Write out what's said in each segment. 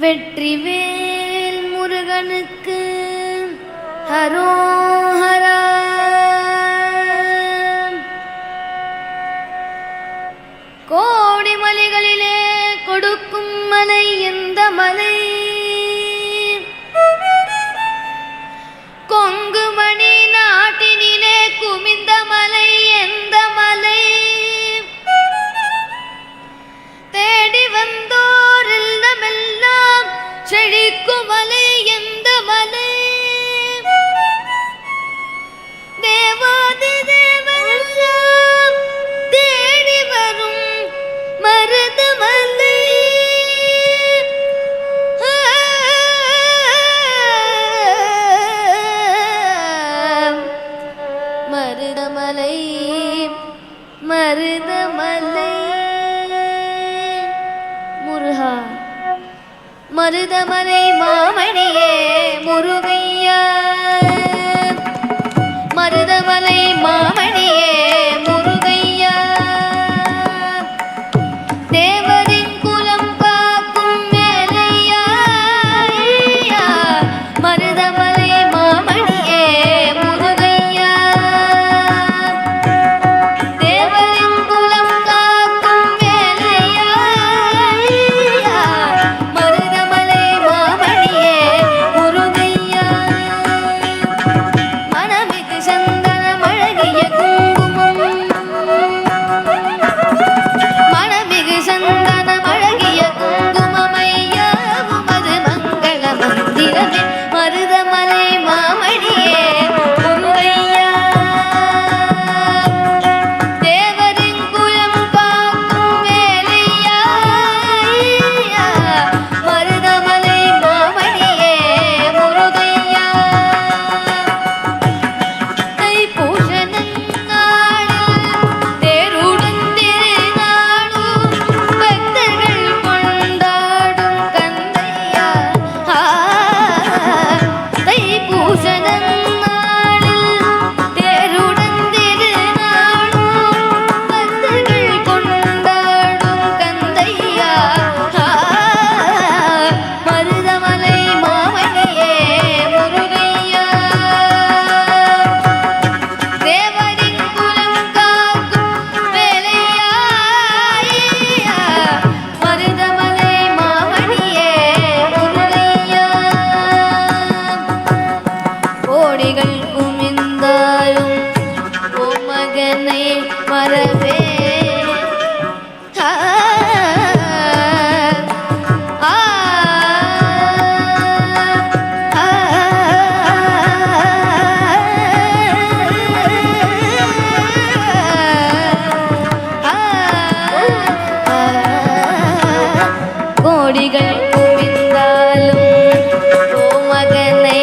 வெற்றிவேல் முருகனுக்கு ஹரோஹரா. கோடி மலைகளிலே கொடுக்கும் மலை எந்த மலை? மலை எந்த மலை? மருதமலை மாமணியே முருகையா. மருதமலை மாமணி ஆசைகள் குவிந்தாலும் ஓ மகனை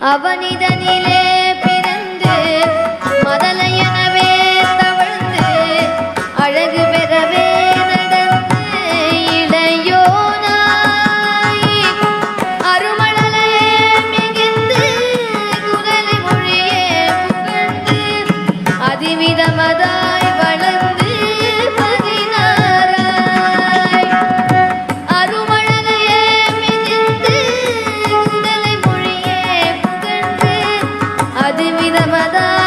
அவனிதனிலே பிறந்து மதலையன ಹೈದರಾಬಾದ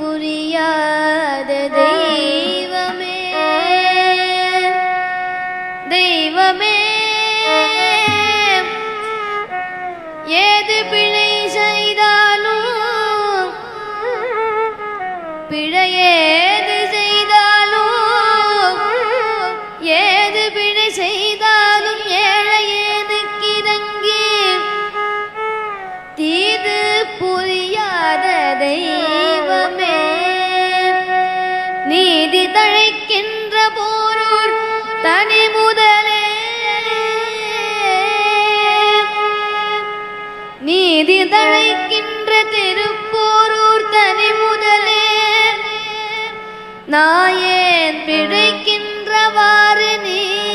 புரியாத தெய்வமே. தெய்வமே. ஏது பிழை நீதி தழைக்கின்ற போரூர் தனி முதலே. நீதி தழைக்கின்ற திருப்போரூர் தனி முதலே. நாயேன் பிழைக்கின்றவாறு நீ?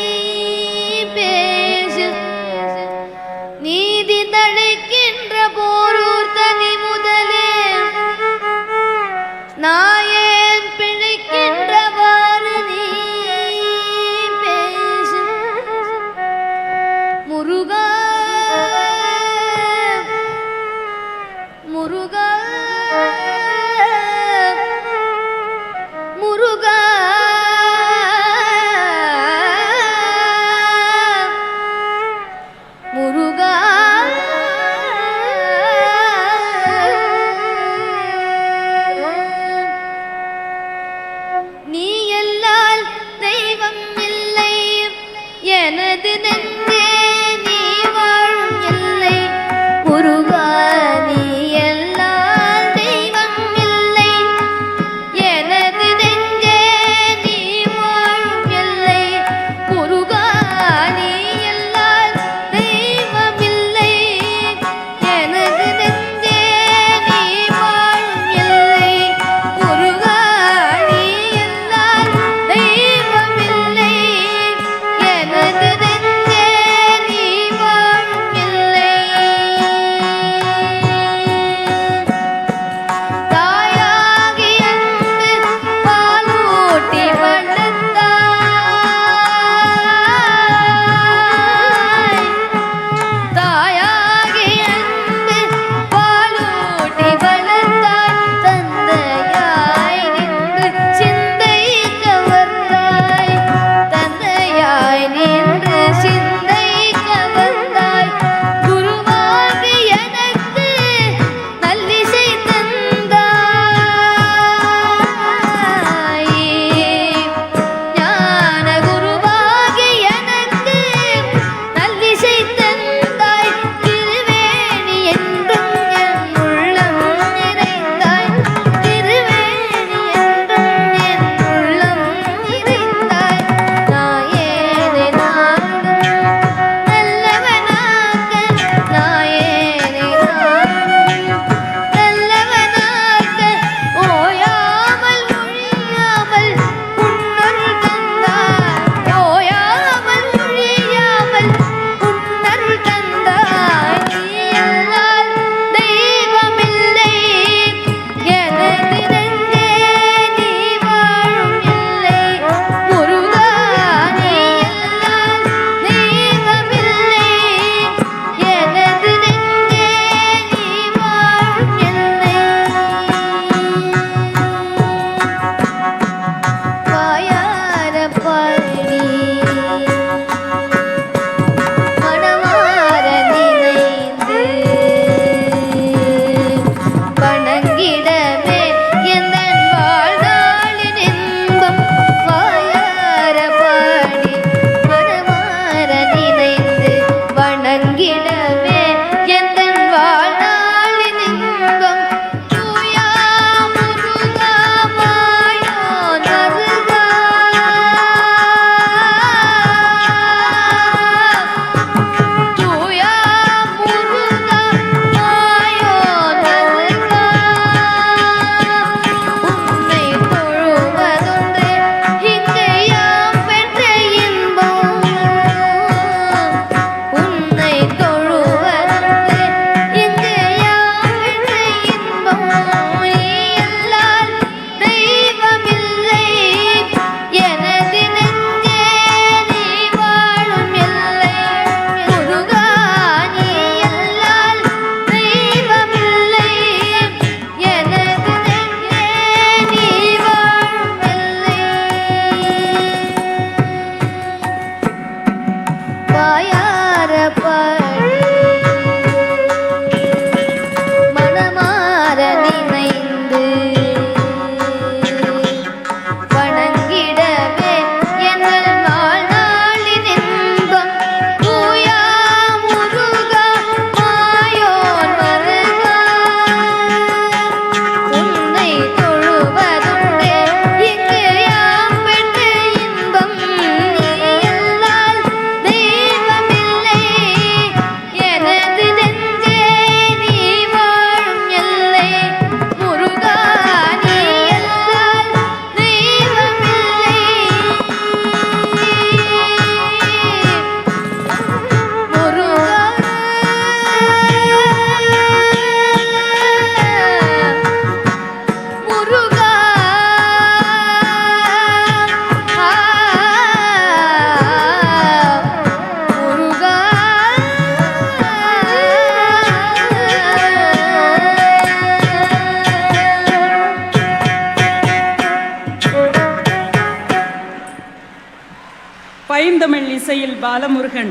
பாலமுருகன்.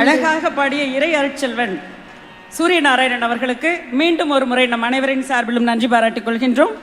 அழகாக பாடிய இறை அருட்செல்வன் சூரியநாராயணன் அவர்களுக்கு மீண்டும் ஒரு முறை நம் அனைவரின் சார்பிலும் நன்றி பாராட்டிக் கொள்கின்றோம்.